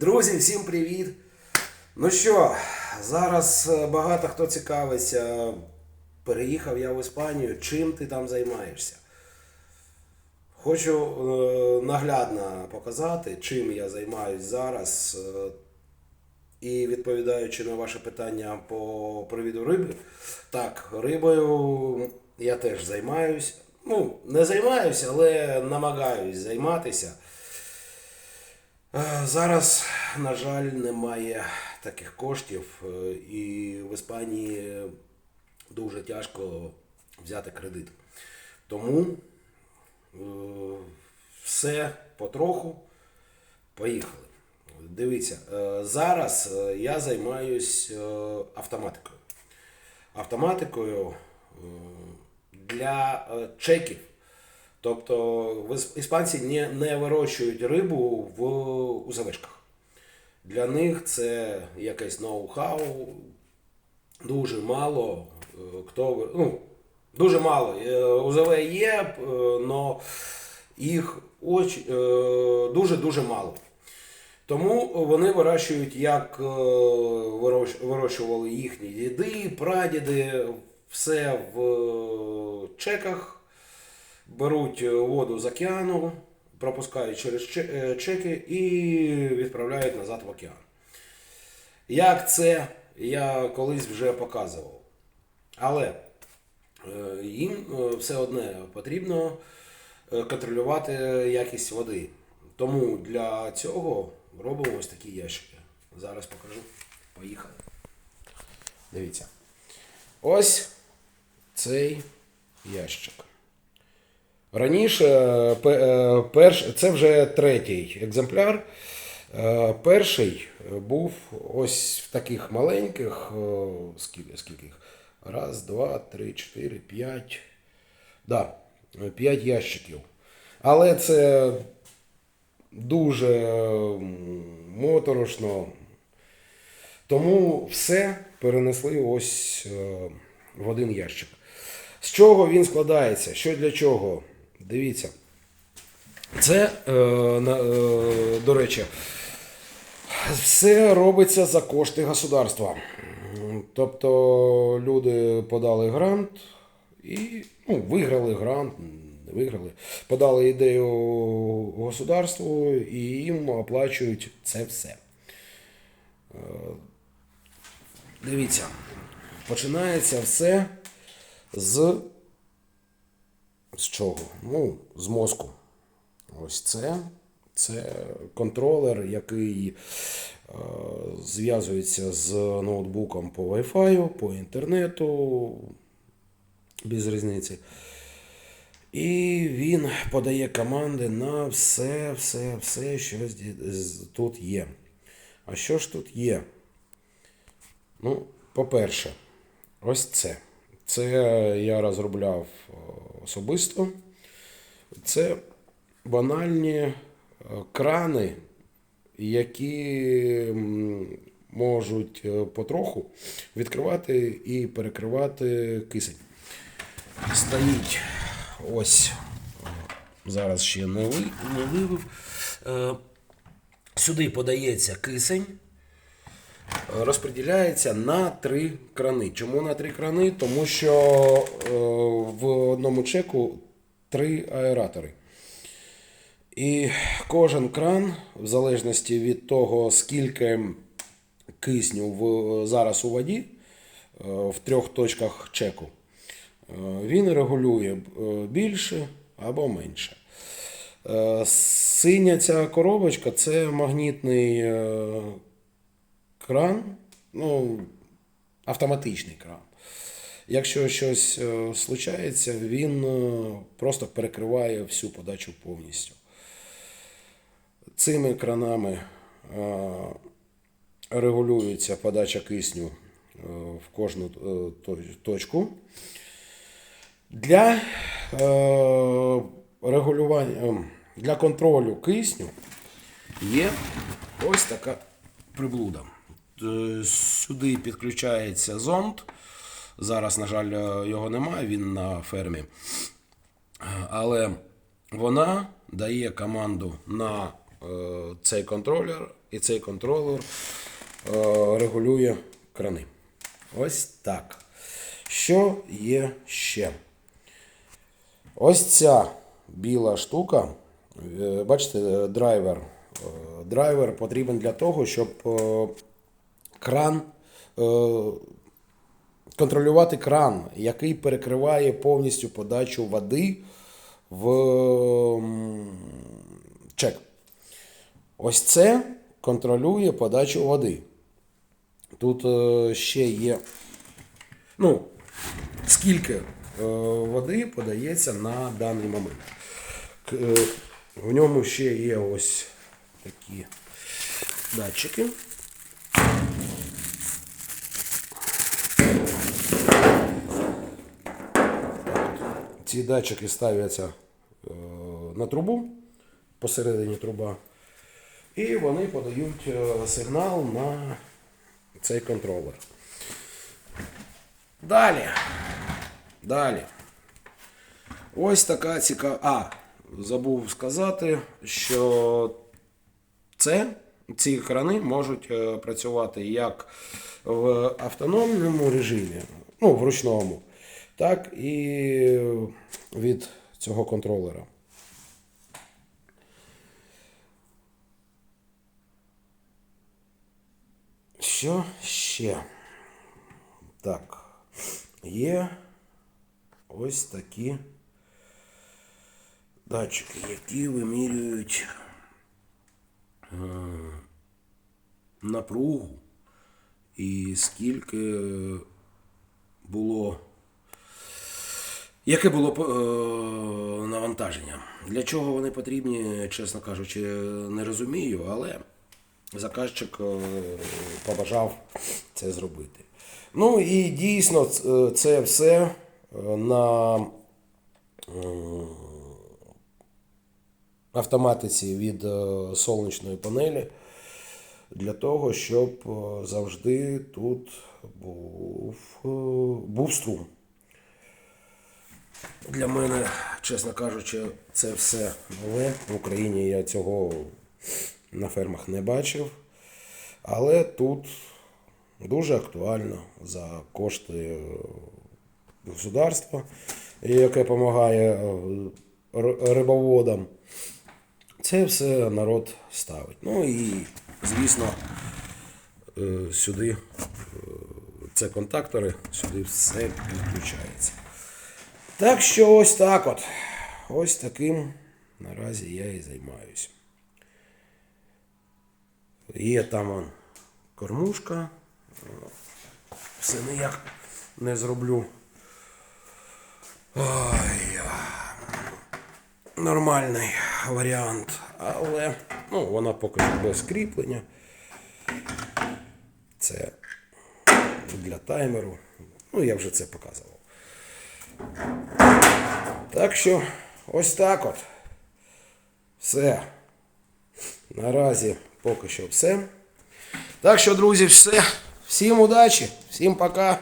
Друзі, всім привіт! Ну що, зараз е, багато хто цікавиться. Переїхав я в Іспанію. Чим ти там займаєшся? Хочу е, наглядно показати, чим я займаюсь зараз. е, і відповідаючи на ваше питання по привіду риби, так, рибою я теж займаюсь. Ну, не займаюся, але намагаюсь займатися. Е, Зараз, на жаль, немає таких коштів, е, і в Іспанії дуже тяжко взяти кредит. Тому е, все потроху. Поїхали. Дивіться, зараз я займаюсь автоматикою. Автоматикою для чеків. Тобто іспанці не, не вирощують рибу в узавишках. Для них це якесь ноу-хау. Дуже мало е, хто ну, дуже мало. Е, УЗВ є, але їх дуже-дуже мало. Тому вони вирощують, як е, вирощували їхні діди, прадіди, все в чеках, беруть е, воду з океану, пропускають через е, чеки і відправляють назад в океан. Як це я колись вже показував. Але е, їм все одне потрібно контролювати якість води. Тому для цього робимо ось такі ящики. Зараз покажу. Поїхали. Дивіться. Ось цей ящик. Раніше е, перш, це вже третій екземпляр. Е, Перший був ось в таких маленьких. е, Скільки, скільки їх? Раз, два, три, чотири, п'ять. Да, п'ять ящиків. Але це дуже моторошно. Тому все перенесли ось е, в один ящик. З чого він складається? Що для чого? Дивіться. Це, е, е, до речі, все робиться за кошти государства. Тобто люди подали грант і ну, виграли грант, не виграли, подали ідею государству і їм оплачують це все. Е, Дивіться, починається все з, з чого? Ну, з мозку. Ось це. Це контролер, який е, зв'язується з ноутбуком по Wi-Fi, по інтернету, без різниці. І він подає команди на все, все, все, що тут є. А що ж тут є? Ну, по-перше, ось це. Це я розробляв е, особисто. Це банальні е, крани, які можуть е, потроху відкривати і перекривати кисень. Стоїть ось, зараз ще не, ви, вивив. Е, Сюди подається кисень розподіляється на три крани. Чому на три крани? Тому що е, в одному чеку три аератори. І кожен кран, в залежності від того, скільки кисню в, зараз у воді, е, в трьох точках чеку, е, він регулює більше або менше. Синя ця коробочка це магнітний кран, ну, автоматичний кран. Якщо щось е, случається, він е, просто перекриває всю подачу повністю. Цими кранами е, регулюється подача кисню в кожну точку. Для регулювання, ем, для контролю кисню є ось така приблуда. Е, Сюди підключається зонд. Зараз, на жаль, е, його немає, він на фермі. Але вона дає команду на е, цей контролер, і цей контролер регулює крани. Ось так. Що є ще? Ось ця біла штука. Бачите, драйвер. Драйвер потрібен для того, щоб кран. е, Контролювати кран, який перекриває повністю подачу води в чек. Ось це контролює подачу води. Тут е, ще є. Ну, скільки е, води подається на даний момент. В ньому ще є ось такі датчики. Ці датчики ставляться е, на трубу посередині труба. І вони подають е, сигнал на цей контролер. Далі. Далі. Ось така цікава. А, забув сказати, що це, ці крани можуть е, працювати як в автономному режимі, ну, в ручному, так і від цього контролера. Що ще? Так. Є ось такі датчики, які вимірюють е, напругу і скільки було. Яке було е, навантаження? Для чого вони потрібні, чесно кажучи, не розумію, але заказчик е, побажав це зробити. Ну і дійсно це все е, на е, автоматиці від е, сонячної панелі для того, щоб е, завжди тут був, е, був струм. Для мене, чесно кажучи, це все нове. В Україні я цього на фермах не бачив. Але тут дуже актуально за кошти е, государства, яке допомагає е, рибоводам. Це все народ ставить. Ну і, звісно, е, сюди це контактори, сюди все підключається. Так що ось так от. Ось таким наразі я і займаюся. Є там он, кормушка. Все ніяк не зроблю. Ой, нормальний варіант. Але ну, вона поки без кріплення. Це для таймеру. Ну, я вже це показував. Так що ось так от. Все. Наразі поки що все. Так що, друзі, все. Всім удачі, всім пока.